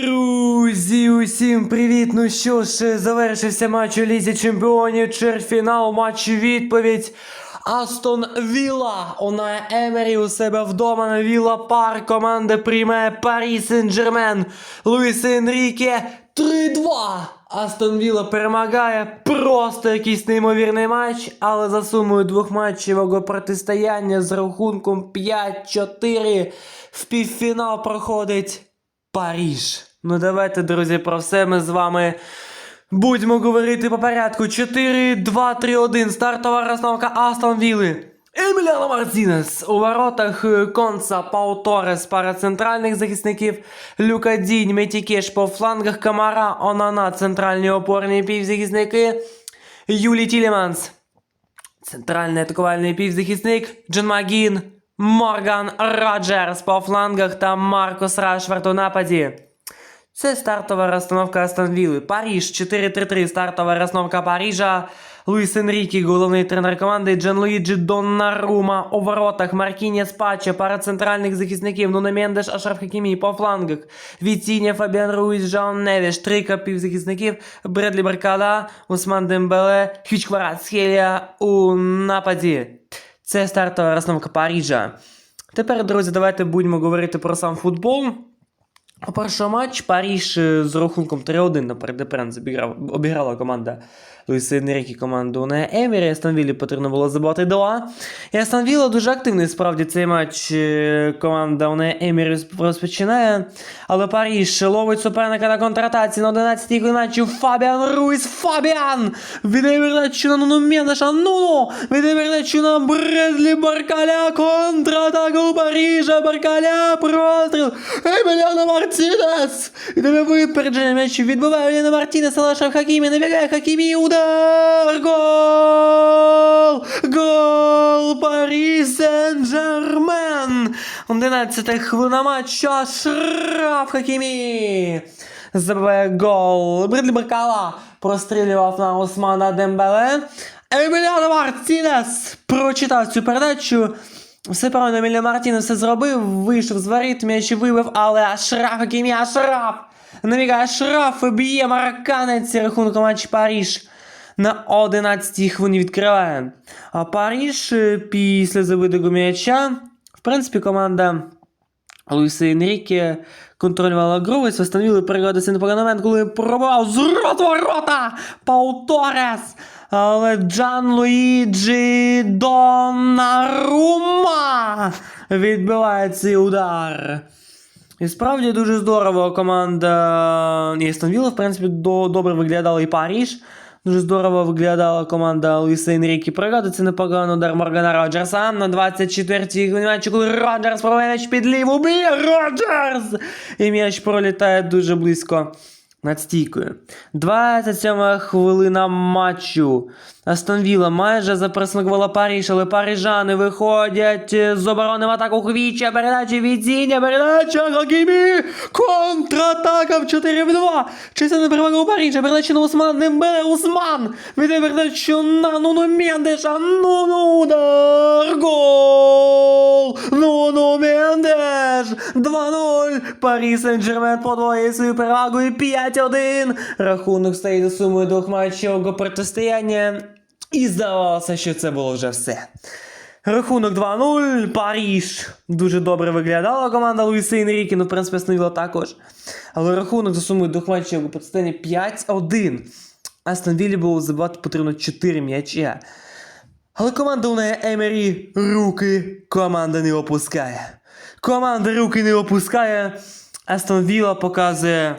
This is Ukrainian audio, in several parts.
Друзі, усім привіт! Ну що ж, завершився матч у Лізі Чемпіонів, чвертьфінал, матч відповідь. Астон Вілла, Она Емері у себе вдома на Вілла Парк. Команда приймає Парі Сен-Жермен. Луїс Енріке 3-2. Астон Вілла перемагає. Просто якийсь неймовірний матч, але за сумою двохматчевого протистояння з рахунком 5-4 в півфінал проходить Паріж. Ну давайте, друзі, про все ми з вами будемо говорити по порядку. 4, 2, 3, 1. Стартова розстановка Астон Вілли. Еміліано Мартінес у воротах е, Конца, Пау Торес, пара центральних захисників, Люка Дінь, Метікеш по флангах, Камара, Онана, центральні опорні півзахисники, Юлі Тіліманс, Центральний атакувальний півзахисник Джон Магін, Морган Роджерс по флангах та Маркус Рашфорд у нападі. Це стартова розстановка Астон Вілли. Паріж 4-3-3. Стартова розстановка Парижа. Луїс Енрікі, головний тренер команди, Джанлуїджі Доннарума у воротах, Маркінєс Паче, пара центральних захисників, Нуно Мендеш, Ашраф Хакімі по флангах, Віціння, Фабіан Руїс, Жан Невіш, трійка півзахисників, Бредлі Баркада, Усман Дембеле, Хвічкварат Схелія у нападі. Це стартова розновка Парижа. Тепер, друзі, давайте будемо говорити про сам футбол. У перший матч Паріж е, з рахунком 3-1 на передепрен обіграла команда Луїса Енрікі команду на Емірі. Астон Віллі потрібно було забувати 2. І Астон Вілла дуже активний справді цей матч е, команда на Емірі розпочинає. Але Паріж ловить суперника на контратаці на 11-й хвилині матчу Фабіан Руїс. Фабіан! Передачу на Нуну Мендеша. Нуну! Передачу на Бредлі Баркаля. Контратака у Парижа. Баркаля. Простріл. Еміліано Мартінес! Іде випередження м'ячу. Відбиває Еміліано Мартінес. Алаша Хакімі. Набігає Хакімі. Удар. Гол! Гол! Парі Сен-Жермен! 11 хвилина матчу. Шраф Хакімі. Забиває гол. Бредлі Баркала прострілював на Османа Дембеле. Еміліано Мартінес прочитав цю передачу. Все правильно, Еміліано Мартінес все зробив, вийшов з воріт, м'яч вибив, але Ашраф Хакімі, Ашраф! Намігає Ашраф б'є марокканець рахунок матч Паріж. На 11-й хвилині відкриває. А Паріж е, після забитого м'яча, в принципі, команда Луїса Енріке контролювала гру, і встановили перегодися непоганий момент, коли пробував з рот ворота Пау Торес. Але Джан Луїджі Донарума відбиває цей удар. І справді дуже здорово команда і Астон Вілла, в принципі, до, добре виглядала і Паріж. Дуже здорово виглядала команда Луїса Енрікі. Пригадується непогано удар Моргана Роджерса на 24-й хвилині Роджерс проведе м'яч під ліву. Б'є Роджерс! І м'яч пролітає дуже близько над стійкою. 27 хвилина матчу. Астон Вілла майже запресингувала Паріж, але парижани виходять з оборони в атаку. Хвіча, передача Віціння, передача Хакімі, контратака в 4 в 2. Чисельна перевага у Парижа, передача на Усман, Дембеле, Усман, віддає передачу на Нуну Мендеша, Нуну удар, гол, Нуну Мендеш, 2-0, Парі Сен-Жермен подвоює свою перевагу і 5-1. Рахунок стає за сумою двохматчевого протистояння. І здавалося, що це було вже все. Рахунок 2-0, Паріж. Дуже добре виглядала команда Луїса Енріки, ну, в принципі, становила також. Але рахунок за сумою двохматчевого протистояння 5-1. Астон Віллі було забивати потрібно 4 м'яча. Але команда у неї Емері руки команда не опускає. Команда руки не опускає. Астон Вілла показує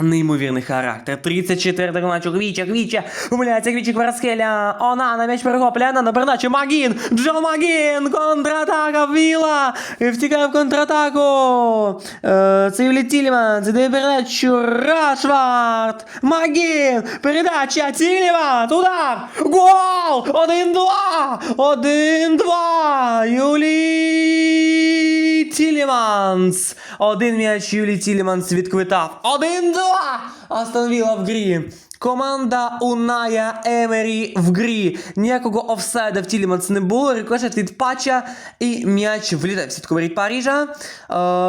неймовірний характер. 34 матчу Квіча, Квіча, умиляється Квіча Кварскеля. Она на м'яч перехоплює, на передачу. Магін, Джон Магін, контратака Вілла, і втікає в контратаку. Е, це Юлі Тіліман, це дає передачу Рашвард, Магін, передача Тіліман, удар, гол, 1-2, 1-2, Юлі Тіліманс. Один м'яч Юлі Тіліманс відквитав. 1-2. Астон Вілла в грі. Команда Уная Емері в грі. Ніякого офсайда в Тіліманс не було. Рикошет від патча і м'яч влітає в сітку воріт Парижа. Е,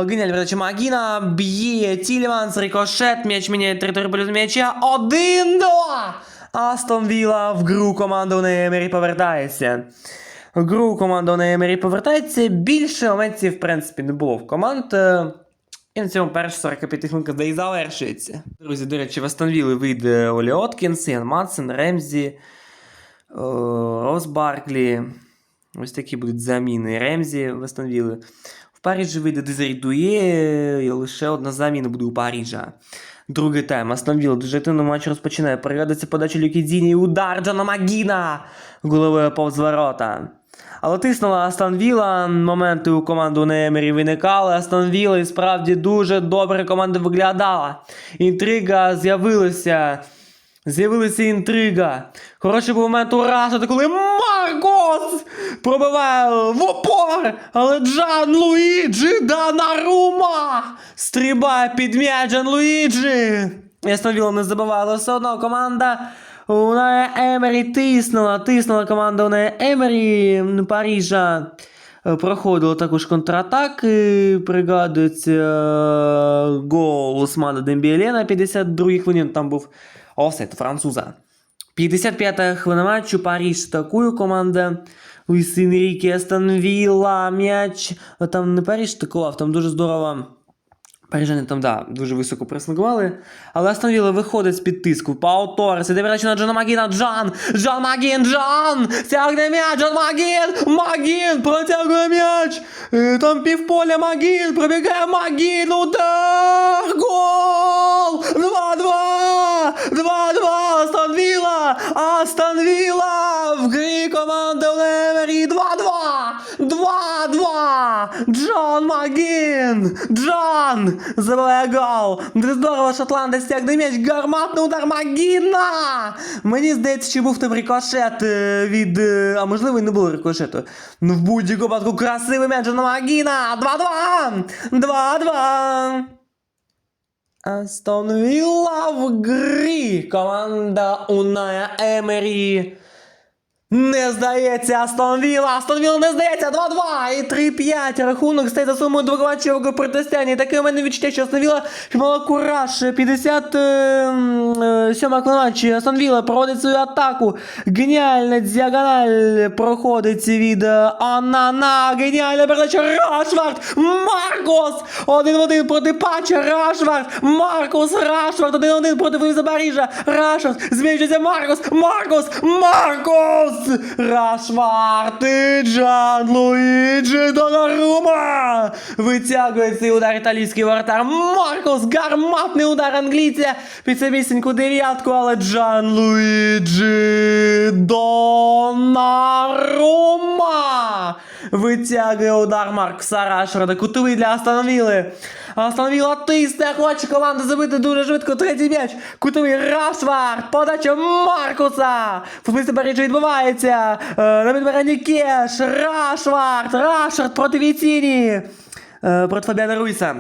геніальна передача Магіна. Б'є Тіліманс, рикошет, м'яч міняє територію полюсу м'яча. 1-2! Астон Вілла в гру команда Уная Емері повертається. Гру команда Уная Емері повертається. Більше моментів, в принципі, не було в команд. Е, і на цьому перша 45 хвилинка де і завершується. Друзі, до речі, в Астон вийде Олі Откінс, Ян Матсен, Ремзі, о, Рос Барклі. Ось такі будуть заміни Ремзі в Астон В Парижі вийде Дезері Дує, і лише одна заміна буде у Парижа. Другий тайм. Вілла дуже активно матч розпочинає. Переглядається подача Люкідіні і удар Джона Магіна головою повз ворота. Але тиснула Астон Вілла, моменти у команду Немері виникали. Астон Вілла і справді дуже добре команда виглядала. Інтрига з'явилася. З'явилася інтрига. Хороший був момент у Рашада, коли Маркос пробиває в опор, але Джан Луїджі Данарума стрибає під м'яч Джан Луїджі. Астон Вілла не забиває, але все одно команда Унає Емері тиснула, тиснула команда Унає Емері Парижа. Е, Проходило також контратаки, пригадується е, гол Усмана Дембіеле на 52-й хвилині, там був офсайт француза. 55-та хвилина матчу, Париж атакує команда Луїс Енріке, Астон Вілла, м'яч. Там не Париж атакував, там дуже здорово. Парижани там, да, дуже високо пресингували. Але Астонвіла виходить з-під тиску. Пау Торрес, іде передача на Джона Магіна. Джан! Джан Магін! Джан! Тягне м'яч! Джон Магін! Магін! Протягує м'яч! Е, Там півполя Магін! Пробігає Магін! Удар! Гол! 2-2! 2-2! Астон Вілла! Астон Вілла! В грі команда Лемері! 2-2! 2-2! Джон Магін! Джон! Забиває гол! Здорово, шотландець тягне м'яч! Гарматний удар Магіна! Мені здається, що був там рикошет е, від... е, А можливо і не було рикошету. Ну в будь-якому випадку красивий м'яч Джона Магіна! 2-2! 2-2! Астон Вілла в грі. Команда Уная Емері. Не здається, Астон Вілла, Астон Вілла не здається, 2-2 і 3-5. Рахунок стає за сумою у протистоянні. Таке у мене відчуття, що Астон Вілла мала кураж. 57 матчі. Астон Вілла проводить свою атаку. Геніальна діагональ проходить від е, Анана. Геніальна передача Рашвард. Маркос. Один в один проти Пача. Рашвард. Маркос. Рашвард. Один в один проти Луїза Баріжа. Рашвард. Зміщується Маркос. Маркос. Маркос. Рашвард і Джан Луїджі Донарума. Витягує цей удар італійський вратар. Маркос. Гарматний удар англійця. Під самісіньку дев'ятку, але Джан Луїджі Донарума. Витягує удар Маркса Рашфорда. Кутовий для. Астон Вілла тисне, хоче команда забити дуже швидко. Третій м'яч. Кутовий Рашфорд. Подача Маркуса. Футболісти Парижа відбувається. Е, На підбиранні Кеш. Рашфорд. Рашфорд проти Віціні. Е, Проти Фабіана Руйса.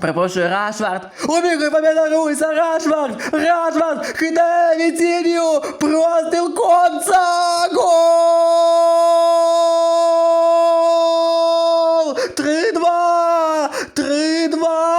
Перепрошую, Рашвард. Обігрує Фабіана Руйса, Рашвард. Рашвард. Хитає Віцінію. Простріл конца. Гол! 3-2! 3-2!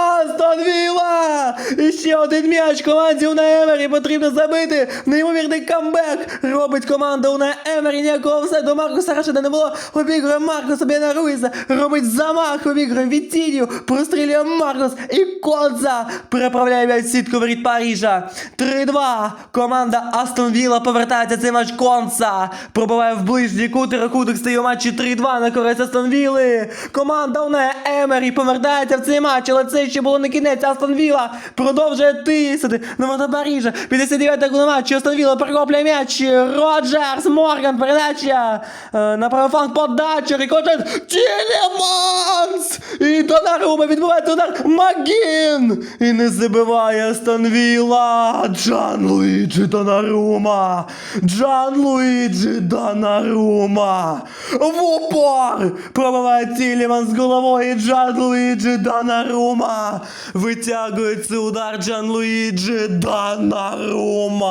І ще один м'яч команді Уна Емері потрібно забити. Неймовірний камбек робить команда Уна Емері. Ніякого все до Маркуса Рашида не було. Обігрує Маркуса Біана Руїса. Робить замах, обігрує від Віцінію. Прострілює Маркус і Конца переправляє м'яч сітку воріт Парижа. 3-2. Команда Астон Вілла повертається цей матч Конца. Пробиває в ближній кут і рахунок стає у матчі 3-2 на користь Астон Вілли. Команда Уне Емері повертається в цей матч, але це ще було не кінець. Астон Вілла продовжує тисати на ворота 59-та хвилина матчу. Астон Вілла перехоплює м'яч. Роджерс, Морган, передача. Е, на правий фланг подача. Рикошет. Тілеманс! І Донарума відбувається удар. Магін! І не забиває Астон Вілла. Джан Луїджі Донарума. Джан Луїджі Донарума. В упор! Пробиває Тілеманс головою. і Джан Луїджі Донарума. Витягує цей удар. удар Джанлуїджі Данарума.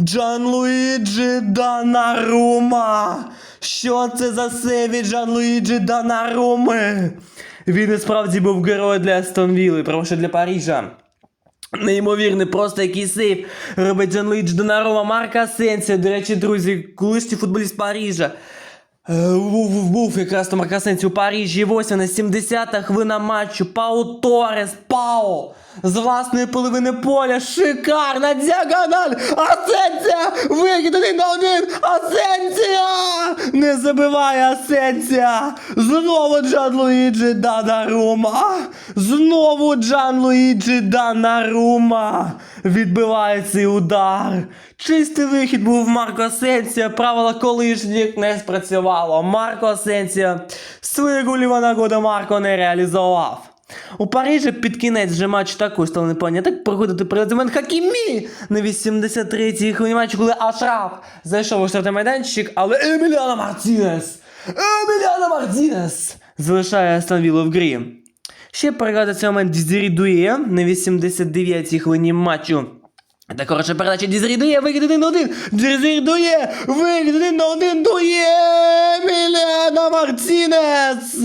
Джанлуїджі Данарума. Що це за сейв від Джанлуїджі Данаруми? Він і справді був герой для Астон Вілли, що для Парижа. Неймовірний, просто який сейф робить Джан Луїдж Донарума, Марка Асенсіо. До речі, друзі, колишній футболіст Парижа. Е, Був, був, був якраз то Марк у Парижі. І ось вона 70-та хвилина матчу. Пау Торес, Пау! З власної половини поля. Шикарна діагональ! Асенсія! Вихід один на один! Асенсія! Не забиває Асенсія! Знову Джан Луїджі Данарума! Знову Джан Луїджі Данарума! Відбиває цей удар! Чистий вихід був Марко Асенсія, правила колишніх не спрацювало. Марко Асенсія свою гольова нагоду Марко не реалізував. У Парижі під кінець вже матч також стало непонятно. Так проходити приземен Хакімі на 83-й хвилині матчу, коли Ашраф зайшов у штрафний майданчик, але Еміліано Мартінес! Еміліано Мартінес! Залишає Астон в грі. Ще переглядати цей момент Дізері Дує на 89-й хвилині матчу. Та коротше передача Дізері Дує, вихід один на один. Дізері Дує, вихід один на один Дує. Еміліано Мартінес.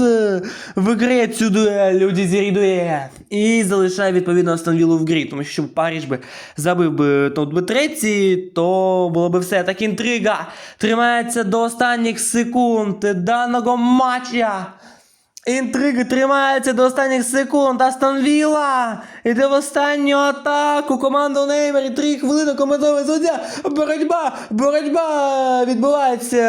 Виграє цю дуель у Дізері І залишає відповідно Астон Віллу в грі, тому що Париж би забив би тут би третій, то було би все. Так інтрига тримається до останніх секунд даного матча. Інтриги тримаються до останніх секунд. Астон Вілла іде в останню атаку. Команда у Неймері. Три хвилини. Командовий суддя. Боротьба. Боротьба відбувається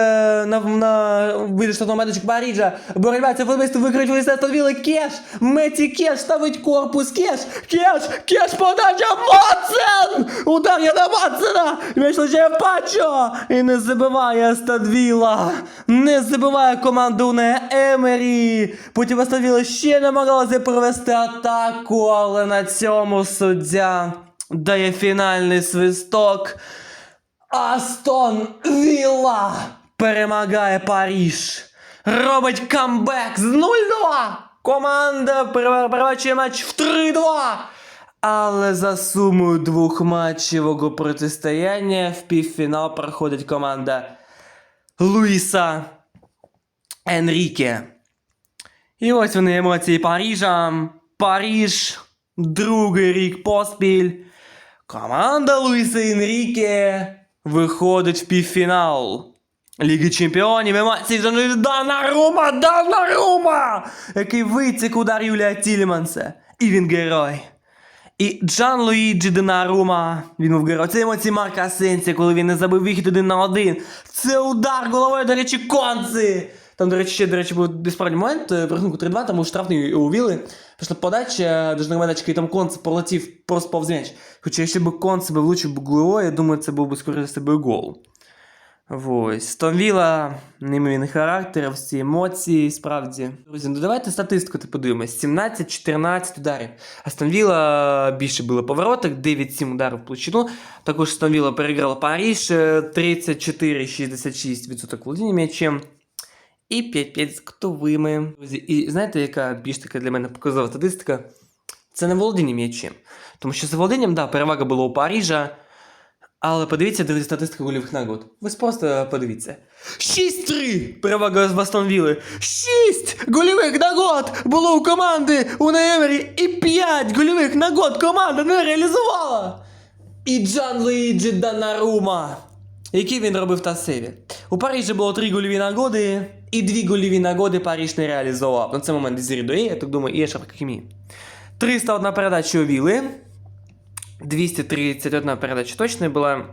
на, на біля штатного медичок Парижа. Боротьба. Це футболісти Астон Вілли. Кеш. Меті Кеш. Ставить корпус. Кеш. Кеш. Кеш. Подача. Моцен. Удар є на Моцена. М'яч лише Пачо. І не забиває Астон Вілла. Не забиває команду не Емері. Потім Астон Вілла ще намагалася провести атаку, але на цьому суддя дає фінальний свисток. Астон Вілла перемагає Паріж. Робить камбек з 0-2. Команда перебачує матч в 3-2. Але за сумою двох матчевого протистояння в півфінал проходить команда Луїса Енріке. І ось вони емоції Парижа. Париж, другий рік поспіль. Команда Луїса Енріке виходить в півфінал. Ліги Чемпіонів, емоції вже Данарума, Данарума! Який витік удар Юлія Тільманса. І він герой. І Джан Луїджі Донарума, він був герой. Це емоції Марка Асенсія, коли він не забив вихід один на один. Це удар головою, до речі, конці. Там, до речі, ще, до речі, був безправний момент, е, в рахунку 3-2, там у штрафний увіли. Пішла подача, до мене і там конц полетів просто повз м'яч. Хоча якщо б конц би влучив б я думаю, це був би скоріше себе гол. Ось. Стон Вілла, неймовірний характер, всі емоції, справді. Друзі, ну давайте статистику ти подивимось. 17-14 ударів. Астон Вілла більше було повороток, 9-7 ударів в площину. Також Астон Вілла переграла Париж, е, 34-66% володіння м'ячем. І 5-5 з ктовими. І знаєте, яка більш така для мене показова статистика? Це не володіння м'ячем. Тому що за володінням, да, перевага була у Парижа. Але подивіться, друзі, статистика гольових нагод. Ви просто подивіться. 6-3 перевага з Астон Вілли. 6 гольових нагод було у команди у Неемері. І 5 гольових нагод команда не реалізувала. І Джан Луїджі Данарума. Який він робив та сейві. У Парижі було 3 гольові нагоди, і 2 гольові нагоди Париж не реалізував. На цей момент Дезірі я так думаю, і Ешер Хакімі. 301 передача у Вілли. 231 передача точная была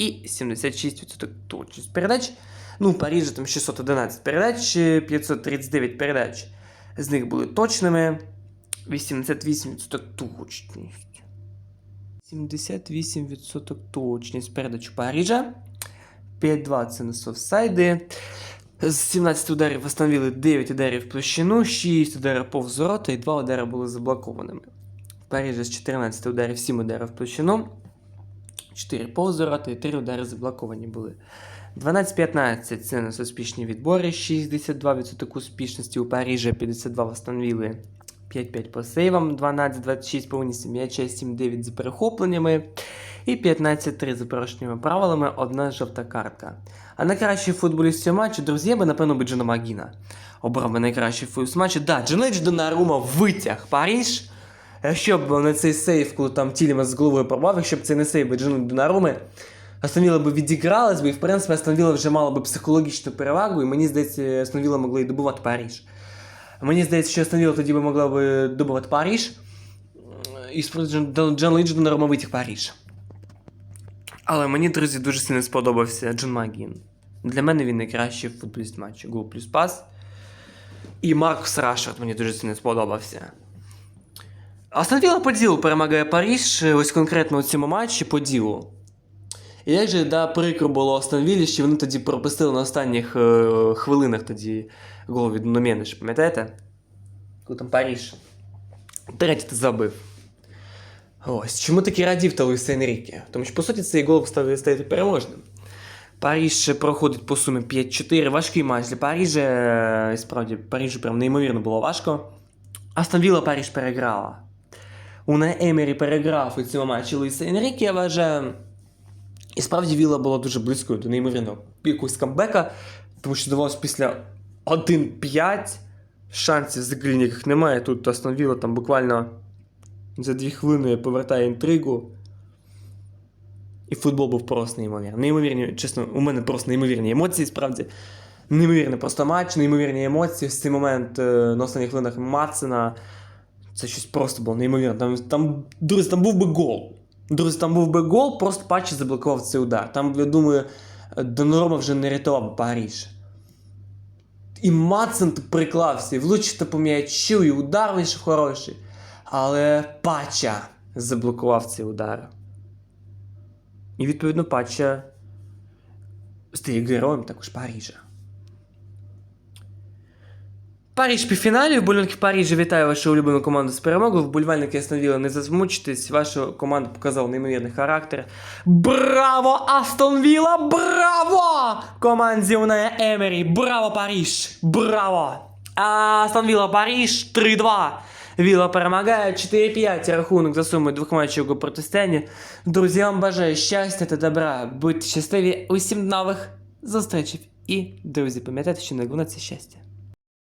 и 76% точность передач. Ну, у Парижа там 611 передач, 539 передач. З них були точними. 88% точність. 78% точність передач у Парижа. 5-2 це на офсайди. З 17 ударів встановили 9 ударів в площину, 6 ударів повз ворота і 2 удари були заблокованими. В Парижі з 14 ударів 7 ударів в площину, 4 повз ворота і 3 удари заблоковані були. 12-15 це нас успішні відбори, 62% успішності у Парижі, 52 в Астон Вілли, 5-5 по сейвам, 12-26 повністю м'яча, 7-9 з перехопленнями і 15-3 з порушеннями правилами, одна жовта картка. А найкращий футболіст цього матчу, друзі, би, напевно, би Джона Магіна. Обрав би найкращий футболіст матчу. Да, Джанич Донарума витяг Паріж. Якщо б не цей сейф, коли там Тіліма з головою порвав, якщо б це не сейф би Донаруми, Астон би відігралась і в принципі Астон вже мала би психологічну перевагу, і мені здається, Астон Вілла могли і добувати Паріж. Мені здається, що Астон тоді би могла би добувати Паріж. І Джон Лідж Донарума витяг Паріж. Але мені, друзі, дуже сильно сподобався Джон Магін. Для мене він найкращий футболіст матчу. Гол плюс пас. І Маркус Рашфорд мені дуже сильно сподобався. Астон Вілла по ділу перемагає Паріж, ось конкретно у цьому матчі по ділу. І як же да, прикро було Астон Віллі, що вони тоді пропустили на останніх е, хвилинах тоді гол від Нуменеш, пам'ятаєте? Коли там Паріж. Третій ти забив. Ось. Чому таки радів та Луїс Енріке? Тому що, по суті, цей гол став стати переможним. Паріж проходить по сумі 5-4. Важкий матч для Парижа. І справді, Парижу прям неймовірно було важко. Астон Вілла Паріж переграла. Уна Емері переграв у цьому матчі Луїса Енріке, я вважаю. І справді Вілла була дуже близькою до неймовірного якогось камбека, тому що здавалося після 1-5 шансів взагалі ніяких немає. Тут Астон Вілла там буквально за 2 хвилини повертає інтригу. І футбол був просто неймовірний. Неймовірні, чесно, у мене просто неймовірні емоції, справді. Неймовірний просто матч, неймовірні емоції. В цей момент е, на останніх хвилинах Мацина. Це щось просто було неймовірно. Там, там, друзі, там був би гол. Друзі, там був би гол, просто Патчі заблокував цей удар. Там, я думаю, Донорома вже не рятував Паріж. І Мацин приклався, і влучити по м'ячу, і удар вийшов хороший. Але Пача заблокував цей удар. І відповідно Пача стає героєм також Парижа. Париж півфіналі. Вболівальники в Парижі вітаю вашу улюблену команду з перемогою. Вболівальники Астон не засмучитесь. Ваша команда показала неймовірний характер. Браво, Астон Вілла! Браво! Команді Уная Емері! Браво, Париж! Браво! Астон Вілла Париж 3-2. Вілла перемагає 4-5 рахунок за сумою двох матчів у протистоянні. Друзі, я вам бажаю щастя та добра. Будьте щасливі усім нових зустрічей. І, друзі, пам'ятайте, що найголовніше це щастя.